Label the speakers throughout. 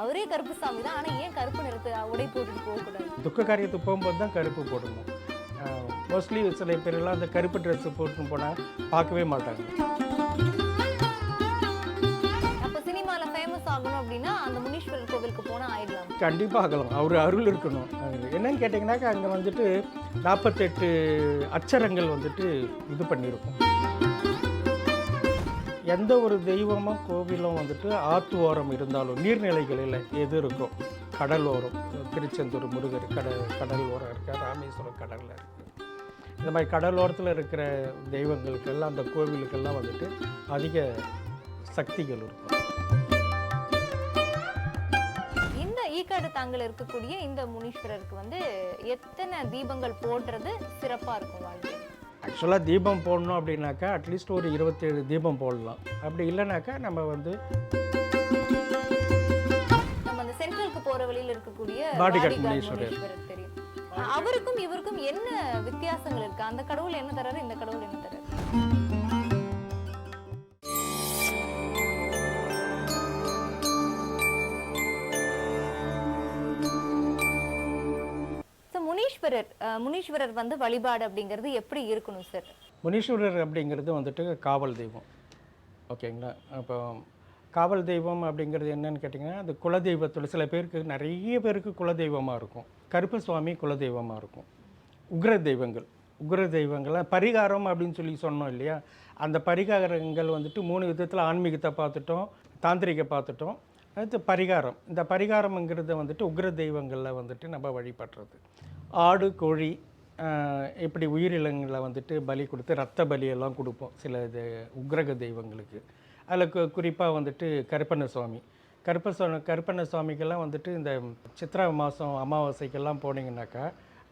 Speaker 1: அவரே கருப்பு சாமி தான். ஆனா ஏன் கருப்பு நிறத்து உடை போட்டுட்டு போக கூடாது?
Speaker 2: துக்க காரியத்துக்கு போகும்போது தான் கருப்பு போடணும். மோஸ்ட்லி சில பேரெல்லாம் அந்த கருப்பு ட்ரெஸ்ஸு போட்டுன்னு போனால் பார்க்கவே மாட்டாங்க.
Speaker 1: அப்ப சினிமால ஃபேமஸ் ஆகணும் அப்படின்னா அந்த முனீஸ்வரர் கோவிலுக்கு போனா ஆயிடலாம்.
Speaker 2: கண்டிப்பாக ஆகலாம். அவர் அருள் இருக்கணும். என்னன்னு கேட்டிங்கனாக்கா அங்கே வந்துட்டு நாற்பத்தெட்டு அச்சரங்கள் வந்துட்டு இது பண்ணியிருக்கும். எந்த ஒரு தெய்வமும் கோவிலும் வந்துட்டு ஆத்து ஓரம் இருந்தாலும் நீர்நிலைகளில் எது இருக்கும்? கடல் ஓரம். திருச்செந்தூர் முருகர் கடல் கடல் ஓரம் இருக்கா ராமேஸ்வரம் கடலில் இருக்குது இந்த மாதிரி கடல் ஓரத்தில் இருக்கிற தெய்வங்களுக்கெல்லாம் அந்த கோவிலுக்கெல்லாம் வந்துட்டு அதிக சக்திகள் இருக்கும்.
Speaker 1: இந்த ஈக்காடு தாங்கள் இருக்கக்கூடிய இந்த முனீஸ்வரருக்கு வந்து எத்தனை தீபங்கள் போடுறது சிறப்பாக இருக்கும் வாழ்க்கை
Speaker 2: ஆக்சுவலாக தீபம் போடணும் அப்படின்னாக்கா அட்லீஸ்ட் ஒரு இருபத்தேழு தீபம் போடலாம். அப்படி இல்லைனாக்கா நம்ம வந்து
Speaker 1: நம்ம அந்த சென்ட்ரலுக்கு போற வழியில இருக்கக்கூடிய.
Speaker 2: முனீஸ்வரர்
Speaker 1: தெரியும். அவருக்கும் இவருக்கும் என்ன வித்தியாசங்கள் இருக்கு? அந்த கடவுள் என்ன தராரு? இந்த கடவுள் என்ன தராரு? முனீஸ்வரர் முனீஸ்வரர் வந்து வழிபாடு அப்படிங்கிறது எப்படி இருக்கணும் சார்
Speaker 2: முனீஸ்வரர் அப்படிங்கிறது வந்துட்டு காவல் தெய்வம். ஓகேங்களா? அப்போ காவல் தெய்வம் அப்படிங்கிறது என்னன்னு கேட்டிங்கன்னா அது குலதெய்வத்தில் சில பேருக்கு நிறைய பேருக்கு குலதெய்வமாக இருக்கும். கருப்பு சுவாமி குலதெய்வமாக இருக்கும். உக்ர தெய்வங்கள். உக்ர தெய்வங்கள்லாம் பரிகாரம் அப்படின்னு சொல்லி சொன்னோம் இல்லையா? அந்த பரிகாரங்கள் வந்துட்டு மூணு விதத்தில் ஆன்மீகத்தை பார்த்துட்டோம் தாந்திரிகை பார்த்துட்டோம். அடுத்து பரிகாரம். இந்த பரிகாரம்ங்கிறது வந்துட்டு உக்ர தெய்வங்களில் வந்துட்டு நம்ம வழிபடுறது. ஆடு கோழி இப்படி உயிரினங்களை வந்துட்டு பலி கொடுத்து ரத்த பலியெல்லாம் கொடுப்போம். சில இது உக்ரக தெய்வங்களுக்கு. அதில் கு குறிப்பாக வந்துட்டு கருப்பண்ண சுவாமி கருப்ப கருப்பண்ண சுவாமிக்கெல்லாம் வந்துட்டு இந்த சித்ரா மாதம் அமாவாசைக்கெல்லாம் போனீங்கன்னாக்கா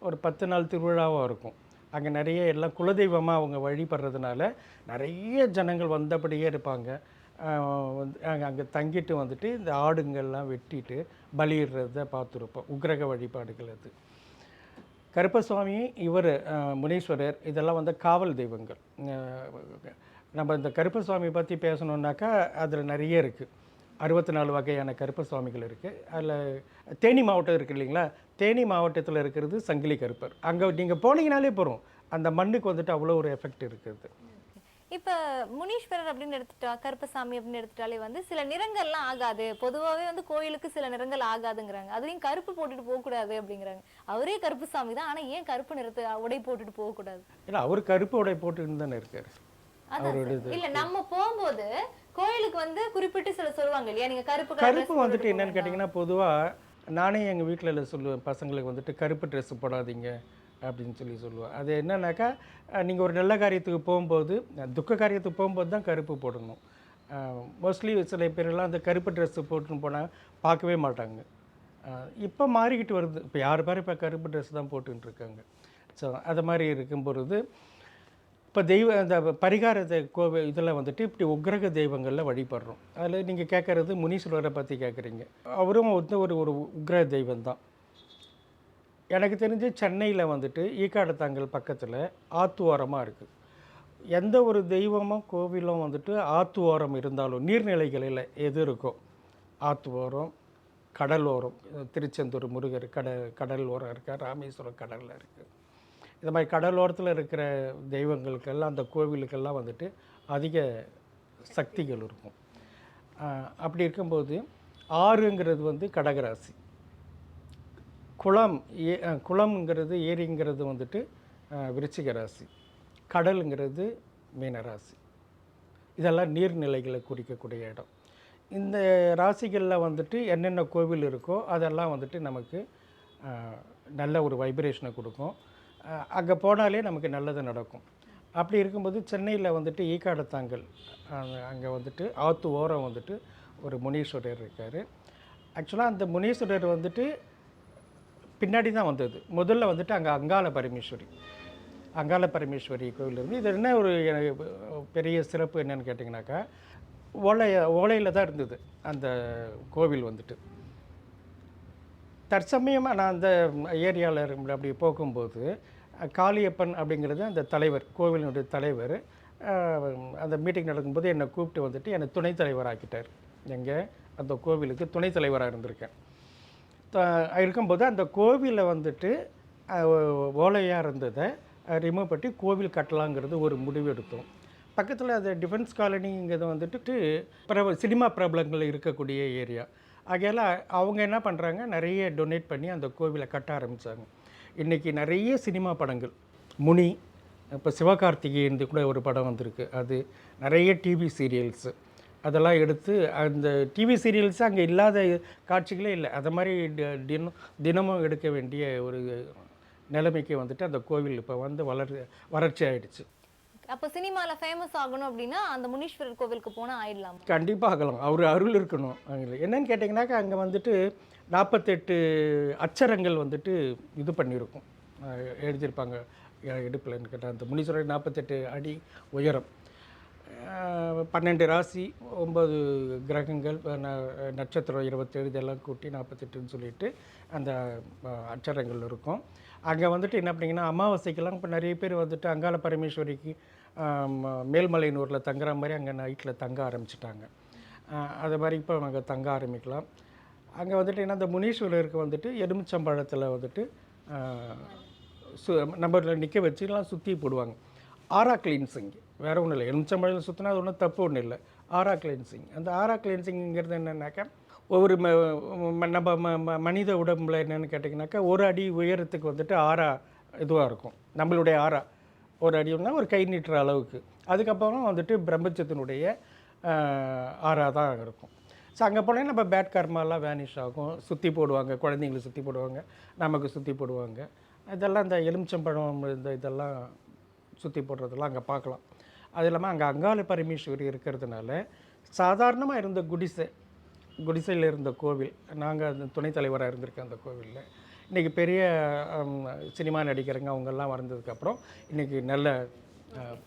Speaker 2: ஒரு பத்து நாள் திருவிழாவாக இருக்கும். அங்கே நிறைய எல்லாம் குலதெய்வமாக அவங்க வழிபடுறதுனால நிறைய ஜனங்கள் வந்தபடியே இருப்பாங்க. வந்து அங்கே அங்கே தங்கிட்டு வந்துட்டு இந்த ஆடுங்கள்லாம் வெட்டிட்டு பலியிடுறத பார்த்துருப்போம். உக்ரக வழிபாடுகள் அது. கருப்பசுவாமி இவர் முனீஸ்வரர் இதெல்லாம் வந்து காவல் தெய்வங்கள். நம்ம இந்த கருப்பசுவாமி பற்றி பேசணுன்னாக்கா அதில் நிறைய இருக்குது அறுபத்தி நாலு வகையான கருப்பசுவாமிகள் இருக்குது அதில் தேனி மாவட்டம் இருக்குது இல்லைங்களா? தேனி மாவட்டத்தில் இருக்கிறது சங்கிலி கருப்பர். அங்கே நீங்கள் போனீங்கனாலே போகிறோம் அந்த மண்ணுக்கு வந்துட்டு அவ்வளோ ஒரு எஃபெக்ட் இருக்குது.
Speaker 1: இப்ப முனீஸ்வரர் அப்படின்னு எடுத்துட்டா கருப்பசாமி அப்படின்னு எடுத்துட்டாலே வந்து சில நிறங்கள்லாம் ஆகாது. பொதுவாவே வந்து கோயிலுக்கு சில நிறங்கள் ஆகாதுங்கிறாங்க. அதுலயும் கருப்பு போட்டுட்டு போக கூடாது அப்படிங்கிறாங்க. அவரே கருப்பு சாமி தான். ஆனா ஏன் கருப்பு நிறத்து உடை போட்டுட்டு போக கூடாது
Speaker 2: ஏன்னா அவர் கருப்பு உடை போட்டுன்னு தானே இருக்கார்.
Speaker 1: இல்ல நம்ம போகும்போது கோயிலுக்கு வந்து குறிப்பிட்டு சில சொல்லுவாங்க இல்லையா? நீங்க கருப்பு
Speaker 2: கருப்பு வந்துட்டு என்னன்னு கேட்டிங்கன்னா பொதுவாக நானே எங்கள் வீட்டில் சொல்லுவேன் பசங்களுக்கு வந்துட்டு கருப்பு ட்ரெஸ் போடாதீங்க. அப்படின்னு சொல்லி சொல்லுவேன் அது என்னன்னாக்கா நீங்கள் ஒரு நல்ல காரியத்துக்கு போகும்போது துக்க காரியத்துக்கு போகும்போது தான் கருப்பு போடணும். மோஸ்ட்லி சில பேரெல்லாம் அந்த கருப்பு ட்ரெஸ்ஸு போட்டுன்னு போனால் பார்க்கவே மாட்டாங்க. இப்போ மாறிக்கிட்டு வருது. இப்போ யார் பேர் இப்போ கருப்பு ட்ரெஸ் தான் போட்டுக்கிட்டு இருக்காங்க. ஸோ அது மாதிரி இருக்கும் பொழுது இப்போ தெய்வ அந்த பரிகாரத்தை கோவில் இதெல்லாம் வந்துட்டு இப்படி உக்ரக தெய்வங்களில் வழிபடுறோம். அதில் நீங்கள் கேட்குறது முனீஸ்வரரை பற்றி கேட்குறீங்க அவரும் வந்து ஒரு ஒரு உக்ர தெய்வம் தான் எனக்கு தெரிஞ்சு சென்னையில் வந்துட்டு ஈக்காடத்தாங்கல் பக்கத்தில் ஆத்துவாரமாக இருக்குது எந்த ஒரு தெய்வமும் கோவிலும் வந்துட்டு ஆத்துவாரம் ஓரம் இருந்தாலும் நீர்நிலைகளில் எது இருக்கோ ஆத்துவாரம் ஓரம் திருச்செந்தூர் முருகர் கடல் கடல் ஓரம் இருக்கார் ராமேஸ்வரம் கடலில் இருக்குது இந்த மாதிரி கடலோரத்தில் இருக்கிற தெய்வங்களுக்கெல்லாம் அந்த கோவிலுக்கெல்லாம் வந்துட்டு அதிக சக்திகள் இருக்கும். அப்படி இருக்கும்போது ஆறுங்கிறது வந்து கடகராசி. குளம் ஏ குளம்ங்கிறது ஏரிங்கிறது வந்துட்டு விருச்சிக ராசி. கடலுங்கிறது மீனராசி இதெல்லாம் நீர்நிலைகளை குறிக்கக்கூடிய இடம். இந்த ராசிகளில் வந்துட்டு என்னென்ன கோவில் இருக்கோ அதெல்லாம் வந்துட்டு நமக்கு நல்ல ஒரு வைப்ரேஷனை கொடுக்கும். அங்கே போனாலே நமக்கு நல்லது நடக்கும். அப்படி இருக்கும்போது சென்னையில் வந்துட்டு ஈக்காடத்தாங்கல் அங்கே வந்துட்டு ஆத்து ஓரம் வந்துட்டு ஒரு முனீஸ்வரர் இருக்கார். ஆக்சுவலாக அந்த முனீஸ்வரர் வந்துட்டு பின்னாடி தான் வந்தது. முதல்ல வந்துட்டு அங்கே அங்காள பரமேஸ்வரி. அங்காள பரமேஸ்வரி கோவில் இருந்து இது என்ன ஒரு எனக்கு பெரிய சிறப்பு என்னன்னு கேட்டிங்கனாக்கா ஓலை ஓலையில் தான் இருந்தது அந்த கோவில் வந்துட்டு. தற்சமயமாக நான் அந்த ஏரியாவில் அப்படி போகும்போது காளியப்பன் அப்படிங்கிறது அந்த தலைவர் கோவிலினுடைய தலைவர் அந்த மீட்டிங் நடக்கும்போது என்னை கூப்பிட்டு வந்துட்டு என்னை துணைத் தலைவர் ஆக்கிட்டார் எங்கே? அந்த கோவிலுக்கு துணைத் தலைவராக இருந்திருக்கேன். இருக்கும்போது அந்த கோவிலில் வந்துட்டு ஓலையாக இருந்ததை ரிமூவ் பண்ணி கோவில் கட்டலாங்கிறது ஒரு முடிவு எடுத்தோம். பக்கத்தில் அது டிஃபென்ஸ் காலனிங்கிறது வந்துட்டு பிரப சினிமா பிரபலங்கள் இருக்கக்கூடிய ஏரியா. ஆகையால் அவங்க என்ன பண்ணுறாங்க நிறைய டொனேட் பண்ணி அந்த கோவிலை கட்ட ஆரம்பித்தாங்க இன்றைக்கி நிறைய சினிமா படங்கள். முனி இப்போ சிவகார்த்திகேயன் கூட ஒரு படம் வந்திருக்கு. அது நிறைய டிவி சீரியல்ஸு அதெல்லாம் எடுத்து அந்த டிவி சீரியல்ஸ் அங்கே இல்லாத காட்சிகளே இல்லை. அது மாதிரி தினம் தினமும் எடுக்க வேண்டிய ஒரு நிலைமைக்கு வந்துட்டு அந்த கோவில் இப்போ வந்து வளர் வறட்சி ஆயிடுச்சு.
Speaker 1: அப்போ சினிமால ஃபேமஸ் ஆகணும் அப்படின்னா அந்த முனீஸ்வரர் கோவிலுக்கு போனா ஆயிடலாம்?
Speaker 2: கண்டிப்பாக ஆகலாம். அவர் அருள் இருக்கணும். அங்கே என்னன்னு கேட்டிங்கனாக்கா அங்கே வந்துட்டு நாற்பத்தெட்டு அச்சரங்கள் வந்துட்டு இது பண்ணியிருக்கும். எழுதியிருப்பாங்க. இடுப்பில்னு கேட்டால் அந்த முனீஸ்வரர் நாற்பத்தெட்டு அடி உயரம். பன்னெண்டு ராசி ஒம்பது கிரகங்கள் ந- நட்சத்திரம் இருபத்தேழு இதெல்லாம் கூட்டி நாற்பத்தெட்டுன்னு சொல்லிட்டு அந்த அச்சரங்கள் அட்சரங்கள் இருக்கும். அங்கே வந்துட்டு என்ன பண்ணிங்கன்னா அமாவாசைக்கெல்லாம் இப்போ நிறைய பேர் வந்துட்டு அங்காள பரமேஸ்வரிக்கு மேல்மலையனூரில் தங்குற மாதிரி அங்கே நைட்டில் தங்க ஆரம்பிச்சிட்டாங்க. அது மாதிரி இப்போ அங்கே தங்க ஆரம்பிக்கலாம். அங்கே வந்துட்டு என்ன அந்த முனீஸ்வரருக்கு வந்துட்டு எலுமிச்சம்பழத்தில் வந்துட்டு சு நம்பரில் நிற்க வச்சுலாம் சுற்றி போடுவாங்க. ஆரா கிளீன்சிங். வேறு ஒன்றும் இல்லை. எலுமிச்சம்பழம் சுற்றினா அது ஒன்றும் தப்பு ஒன்றும் இல்லை. ஆரா கிளென்சிங் அந்த ஆரா கிளென்சிங்கிறது என்னென்னாக்கா ஒவ்வொரு ம ம- நம்ம ம- ம- மனித உடம்புல என்னென்னு கேட்டிங்கனாக்கா ஒரு அடி உயரத்துக்கு வந்துட்டு ஆறா இதுவாக இருக்கும். நம்மளுடைய ஆறா ஒரு அடினா ஒரு கை நீட்டுற அளவுக்கு. அதுக்கப்புறம் வந்துட்டு பிரம்மச்சத்தினுடைய ஆறா தான் இருக்கும். ஸோ அங்கே போனால் நம்ம பேட் கர்மாலாம் வேனிஷ் ஆகும். சுற்றி போடுவாங்க. குழந்தைங்களை சுற்றி போடுவாங்க. நமக்கு சுற்றி போடுவாங்க. இதெல்லாம் இந்த எலுமிச்சம்பழம் இந்த இதெல்லாம் சுற்றி போடுறதெல்லாம் அங்கே பார்க்கலாம். அது இல்லாமல் அங்கே அங்காள பரமேஸ்வரி இருக்கிறதுனால சாதாரணமாக இருந்த குடிசை குடிசையில் இருந்த கோவில் நாங்கள் அந்த துணைத் தலைவராக இருந்திருக்கேன் அந்த கோவிலில் இன்றைக்கி பெரிய சினிமா நடிகருங்க அவங்கெல்லாம் வந்ததுக்கப்புறம் இன்றைக்கி நல்ல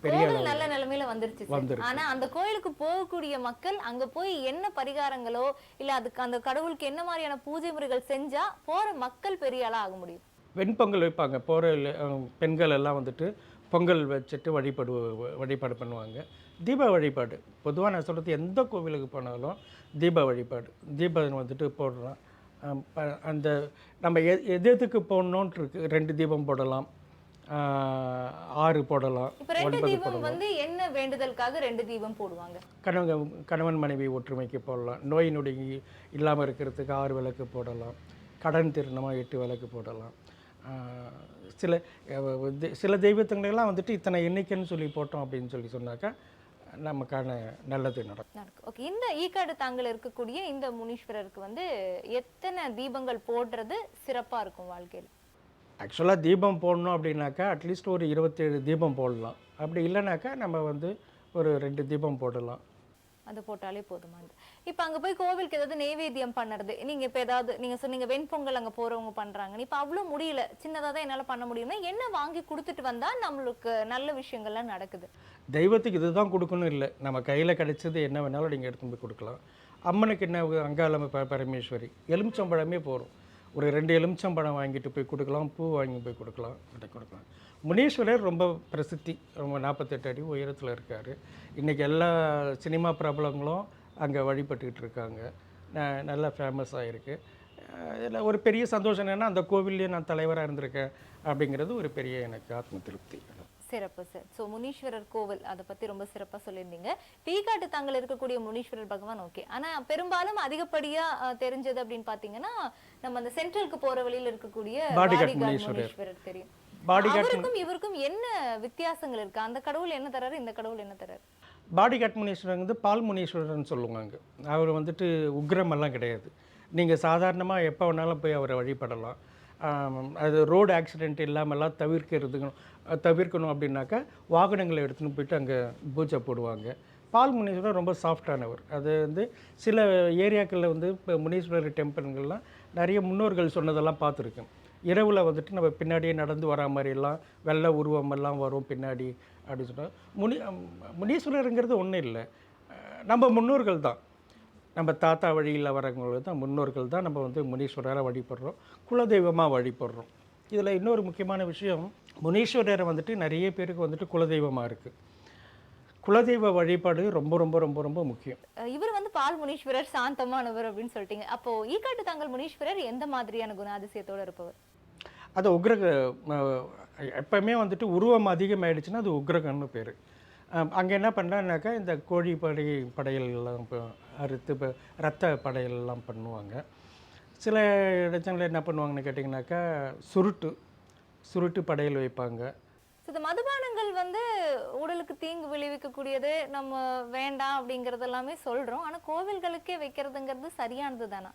Speaker 2: பெரிய
Speaker 1: நல்ல நிலைமையில வந்துருச்சு சார்.
Speaker 2: வந்துருச்சு.
Speaker 1: ஆனா அந்த கோயிலுக்கு போகக்கூடிய மக்கள் அங்க போய் என்ன பரிகாரங்களோ இல்ல அதுக்கு அந்த கடவுளுக்கு என்ன மாதிரியான பூஜை முறைகள் செஞ்சா போற மக்கள் பெரிய ஆளா ஆக முடியும்
Speaker 2: வெண்பொங்கல் வைப்பாங்க போகிற பெண்கள் எல்லாம் வந்துட்டு பொங்கல் வச்சுட்டு வழிபடு வழிபாடு பண்ணுவாங்க. தீப வழிபாடு. பொதுவாக நான் சொல்கிறது எந்த கோவிலுக்கு போனாலும் தீப வழிபாடு. தீபம் வந்துட்டு போடுறோம் அந்த நம்ம எ எது எதுக்கு போடணுன்ட்டு இருக்கு ரெண்டு தீபம் போடலாம். ஆறு போடலாம். ஒன்பது
Speaker 1: தீபம்
Speaker 2: போடலாம்.
Speaker 1: வந்து என்ன வேண்டுதலுக்காக ரெண்டு தீபம் போடுவாங்க?
Speaker 2: கணவன் கணவன் மனைவி ஒற்றுமைக்கு போடலாம். நோய் நொடி இல்லாமல் இருக்கிறதுக்கு ஆறு விளக்கு போடலாம். கடன் திருணமாக எட்டு விளக்கு போடலாம். சில சில தெய்வத்துங்களெல்லாம் வந்துட்டு இத்தனை எண்ணிக்கைன்னு சொல்லி போட்டோம் அப்படின்னு சொல்லி சொன்னாக்கா நமக்கான நல்லது நடக்கும்.
Speaker 1: ஓகே இந்த ஈக்காடு தாங்கல் இருக்கக்கூடிய இந்த முனீஸ்வரருக்கு வந்து எத்தனை தீபங்கள் போடுறது சிறப்பா இருக்கும் வாழ்க்கையில்?
Speaker 2: ஆக்சுவலாக தீபம் போடணும் அப்படின்னாக்கா அட்லீஸ்ட் ஒரு இருபத்தேழு தீபம் போடலாம். அப்படி இல்லைனாக்கா நம்ம வந்து ஒரு ரெண்டு தீபம் போடலாம்.
Speaker 1: அது போட்டாலே போதுமானது. இப்போ அங்கே போய் கோவிலுக்கு ஏதாவது நெய்வேத்தியம் பண்ணுறது நீங்கள் இப்போ ஏதாவது நீங்கள் சொன்னீங்க வெண்பொங்கல் அங்கே போகிறவங்க பண்றாங்க இப்போ அவ்வளோ முடியல சின்னதாக தான் என்னால் பண்ண முடியும்னா என்ன வாங்கி கொடுத்துட்டு வந்தால் நம்மளுக்கு நல்ல விஷயங்கள்லாம் நடக்குது?
Speaker 2: தெய்வத்துக்கு இதுதான் கொடுக்கணும் இல்லை. நம்ம கையில் கிடைச்சது என்ன வேணாலும் நீங்கள் எடுத்துன்னு போய் கொடுக்கலாம். அம்மனுக்கு என்ன அங்காளம்ம ப பரமேஸ்வரி எலுமிச்சம்பழமே போகிறோம் ஒரு ரெண்டு எலுமிச்சம்பழம் வாங்கிட்டு போய் கொடுக்கலாம் பூ வாங்கி போய் கொடுக்கலாம் அப்படி கொடுக்கலாம். முனீஸ்வரர் ரொம்ப பிரசித்தி ரொம்ப நாற்பத்தெட்டு அடி உயரத்தில் இருக்கார். இன்றைக்கி எல்லா சினிமா பிரபலங்களும் அங்கே வழிபட்டுக்கிட்டு இருக்காங்க. ந- நல்லா ஃபேமஸ் ஆகிருக்கு இதில் ஒரு பெரிய சந்தோஷம் என்னென்னா அந்த கோவில்லேயே நான் தலைவராக இருந்திருக்கேன் அப்படிங்கிறது ஒரு பெரிய எனக்கு ஆத்ம திருப்தி.
Speaker 1: சிறப்பு சார். ஸோ முனீஸ்வரர் கோவில் அதை பத்தி ரொம்ப சிறப்பா சொல்லியிருந்தீங்க. டீகாட்டு தாங்கல் இருக்கக்கூடிய முனீஸ்வரர் பகவான் ஓகே ஆனா பெரும்பாலும் அதிகப்படியா அஹ், தெரிஞ்சது அப்படின்னு பாத்தீங்கன்னா நம்ம அந்த சென்ட்ரலுக்கு போற வழியில இருக்கக்கூடிய
Speaker 2: முனீஸ்வரர்.
Speaker 1: முனீஸ்வரர் தெரியும். அவருக்கும் இவருக்கும் என்ன வித்தியாசங்கள் இருக்கு? அந்த கடவுள் என்ன தராரு இந்த கடவுள் என்ன தராரு?
Speaker 2: பாடிகாட் முனீஸ்வரன் வந்து பால் முனீஸ்வரர்னு சொல்லுவாங்க அவர் வந்துட்டு உக்ரமெல்லாம் கிடையாது. நீங்கள் சாதாரணமாக எப்போ வேணாலும் போய் அவரை வழிபடலாம். அது ரோடு ஆக்சிடென்ட் இல்லாமல்லாம் தவிர்க்கிறது தவிர்க்கணும் அப்படின்னாக்கா வாகனங்களை எடுத்துன்னு போயிட்டு அங்கே பூஜை போடுவாங்க. பால் முனீஸ்வரர் ரொம்ப சாஃப்டானவர் அது வந்து சில ஏரியாக்களில் வந்து இப்போ முனீஸ்வரர் டெம்பிள்கள்லாம் நிறைய முன்னோர்கள் சொன்னதெல்லாம் பார்த்துருக்கேன். இரவில் வந்துட்டு நம்ம பின்னாடியே நடந்து வரா மாதிரிலாம் வெள்ளை உருவமெல்லாம் வரும் பின்னாடி அப்படின்னு சொன்னால் முனி முனீஸ்வரருங்கிறது ஒன்றும் இல்லை. நம்ம முன்னோர்கள் தான். நம்ம தாத்தா வழியில் வரவங்களுக்கு தான் முன்னோர்கள் தான் நம்ம வந்து முனீஸ்வரரை வழிபடுறோம் குலதெய்வமாக வழிபடுறோம். இதில் இன்னொரு முக்கியமான விஷயம் முனீஸ்வரரை வந்துட்டு நிறைய பேருக்கு வந்துட்டு குலதெய்வமாக இருக்குது குலதெய்வ வழிபாடு ரொம்ப ரொம்ப ரொம்ப ரொம்ப முக்கியம்.
Speaker 1: இவர் வந்து பால் முனீஸ்வரர் சாந்தமானவர் அப்படின்னு சொல்லிட்டீங்க. அப்போ ஈக்காட்டு தாங்கல் முனீஸ்வரர் எந்த மாதிரியான குணாதிசயத்தோட இருப்பவர்?
Speaker 2: அது உக்ரக அஹ், எப்பவுமே வந்துட்டு உருவம் அதிகமாயிடுச்சுன்னா அது உக்ரகன்னு பேர். அங்கே என்ன பண்ணுறாங்கனாக்கா இந்த கோழி படை படையல்லாம் இப்போ அறுத்து இப்போ ரத்த படையல்லாம் பண்ணுவாங்க. சில இடத்துல என்ன பண்ணுவாங்கன்னு கேட்டிங்கனாக்கா சுருட்டு சுருட்டு படையல் வைப்பாங்க.
Speaker 1: இந்த மதுபானங்கள் வந்து உடலுக்கு தீங்கு விளைவிக்கக்கூடியது நம்ம வேண்டாம் அப்படிங்கறது எல்லாமே சொல்றோம். ஆனா கோவில்களுக்கே வைக்கிறதுங்கிறது சரியானது தானா?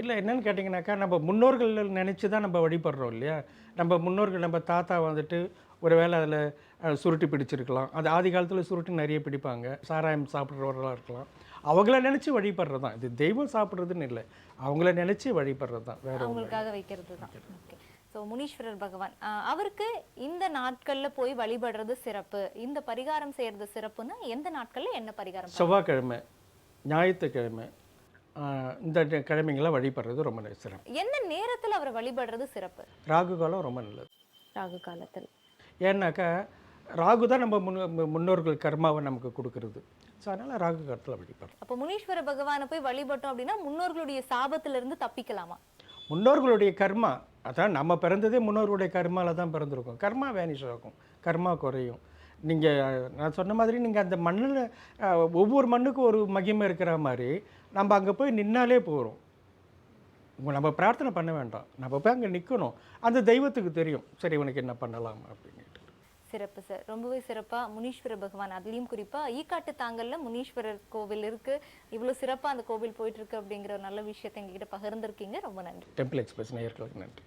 Speaker 2: இல்லை என்னன்னு கேட்டிங்கனாக்கா நம்ம முன்னோர்கள் நினச்சி தான் நம்ம வழிபடுறோம் இல்லையா? நம்ம முன்னோர்கள் நம்ம தாத்தா வந்துட்டு ஒருவேளை அதில் சுருட்டி பிடிச்சிருக்கலாம். அது ஆதி காலத்தில் சுருட்டி நிறைய பிடிப்பாங்க. சாராயம் சாப்பிட்றவர்களாக இருக்கலாம். அவங்கள நினச்சி வழிபடுறது தான் இது தெய்வம் சாப்பிட்றதுன்னு இல்லை. அவங்கள நினச்சி வழிபடுறது தான் வேற
Speaker 1: அவங்களுக்காக வைக்கிறது தான் ஓகே ஸோ முனீஸ்வரர் பகவான் அவருக்கு இந்த நாட்கள்ல போய் வழிபடுறது சிறப்பு. இந்த பரிகாரம் செய்யறது சிறப்புன்னா எந்த நாட்கள்ல என்ன பரிகாரம்?
Speaker 2: செவ்வாய்க்கிழமை ஞாயிற்றுக்கிழமை இந்த கிழமைங்களை வழிபடுறது ரொம்ப சிறப்பு.
Speaker 1: எந்த நேரத்துல அவரை வழிபடுறது சிறப்பு?
Speaker 2: ராகு காலம் ரொம்ப நல்லது.
Speaker 1: ராகு காலத்தில்.
Speaker 2: ஏன்னாக்கா ராகு தான் நம்ம முன்னோ முன்னோர்கள் கர்மாவை நமக்கு கொடுக்கறது. ஸோ அதனால் ராகு காலத்தில் வழிபடுறோம்
Speaker 1: அப்போ முனீஸ்வர பகவானை போய் வழிபட்டோம் அப்படின்னா முன்னோர்களுடைய சாபத்துல இருந்து தப்பிக்கலாமா?
Speaker 2: முன்னோர்களுடைய கர்மா அதான் நம்ம பிறந்ததே முன்னோர்களுடைய கர்மால தான் பிறந்திருக்கோம். கர்மா வேனிஷ் ஆகும். கர்மா குறையும். நீங்கள் நான் சொன்ன மாதிரி நீங்கள் அந்த மண்ணில் ஒவ்வொரு மண்ணுக்கும் ஒரு மகிமை இருக்கிற மாதிரி நம்ம அங்கே போய் நின்னாலே போகிறோம் நம்ம பிரார்த்தனை பண்ண வேண்டாம். நம்ம போய் அங்கே நிற்கணும் அந்த தெய்வத்துக்கு தெரியும். சரி உனக்கு என்ன பண்ணலாம் அப்படின்ட்டு
Speaker 1: சிறப்பு சார். ரொம்பவே சிறப்பா முனீஸ்வர பகவான் அதுலயும் குறிப்பா ஈக்காட்டு தாங்கல்ல முனீஸ்வரர் கோவில் இருக்கு. இவ்வளவு சிறப்பா அந்த கோவில் போயிட்டு இருக்கு அப்படிங்கிற ஒரு நல்ல விஷயத்தை எங்ககிட்ட பகிர்ந்திருக்கீங்க. ரொம்ப நன்றி.
Speaker 2: டெம்பிள் எக்ஸ்பிரஸ் நேயர்களுக்கு நன்றி.